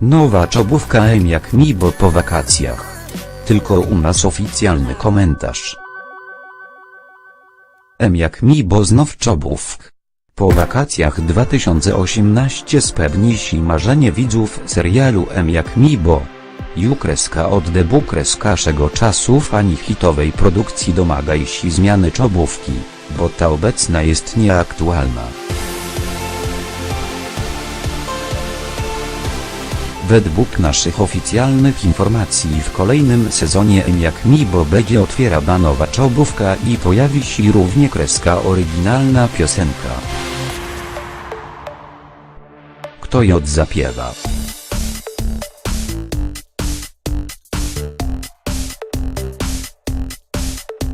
Nowa czobówka M jak mi bo po wakacjach. Tylko u nas oficjalny komentarz. M jak mi bo znów czobówk. Po wakacjach 2018 spełni się marzenie widzów serialu M jak mi bo. Jukreska od debu kreskaszego czasu fani hitowej produkcji domagaj się zmiany czobówki, bo ta obecna jest nieaktualna. Według naszych oficjalnych informacji w kolejnym sezonie jak mi bo będzie otwierana nowa czobówka i pojawi się równie kreska oryginalna piosenka. Kto ją zapiewa?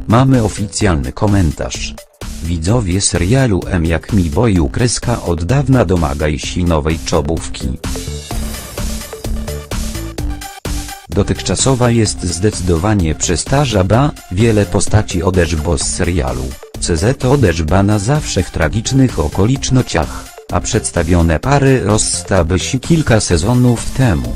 Mamy oficjalny komentarz. Widzowie serialu M jak mi boju kreska od dawna domagaj się nowej czobówki. Dotychczasowa jest zdecydowanie przestarzała, wiele postaci odeszło z serialu, CZ odeszła na zawsze w tragicznych okolicznościach, a przedstawione pary rozstały się kilka sezonów temu.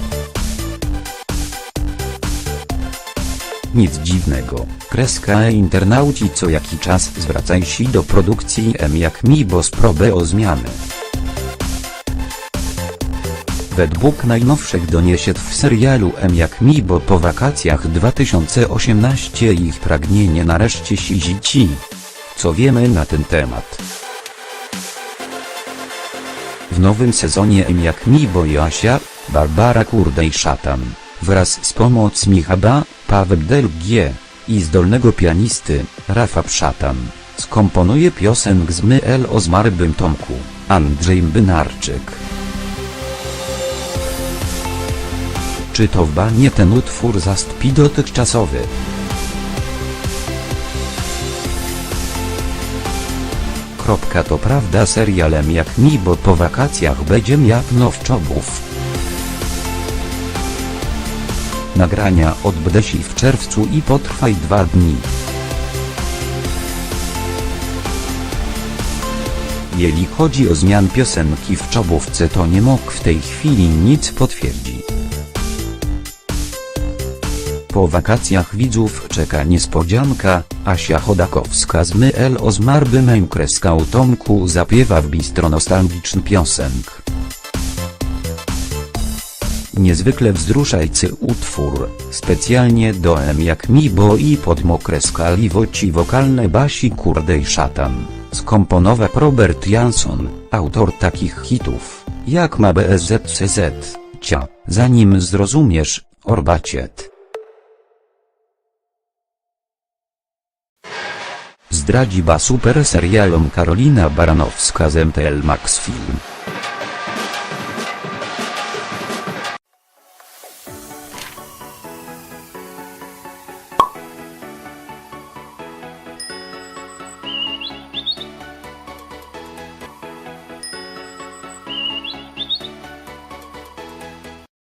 Nic dziwnego, kreska e internauci co jaki czas zwracają się do produkcji M jak mi bo z probę o zmiany. Według najnowszych doniesień w serialu M jak mi bo po wakacjach 2018 ich pragnienie nareszcie się zici. Co wiemy na ten temat? W nowym sezonie M jak mi bo Joasia, Barbara Kurdej Szatan, wraz z pomocą Chaba, Paweł Del G. i zdolnego pianisty, Rafa Szatan, skomponuje piosenk z Myel o zmarłym Tomku, Andrzej Bynarczyk. Czy to nie ten utwór zastąpi dotychczasowy? Kropka to prawda serialem jak mi bo po wakacjach będzie miał w czobów. Nagrania odbędą się w czerwcu i potrwaj dwa dni. Jeśli chodzi o zmian piosenki w czobówce to nie mógł w tej chwili nic potwierdzi. Po wakacjach widzów czeka niespodzianka, Asia Chodakowska z Myel o zmarłym kreska u Tomku zapiewa w bistro nostalgiczny piosenk. Niezwykle wzruszający utwór, specjalnie do M jak mi bo i pod mokreska liwoci wokalne Basi Kurdej Szatan, skomponował Robert Jansson, autor takich hitów, jak ma BSZCZ, Cia, zanim zrozumiesz, Orbaciet. Zdradzi ba super serialom Karolina Baranowska z MTL Max Film.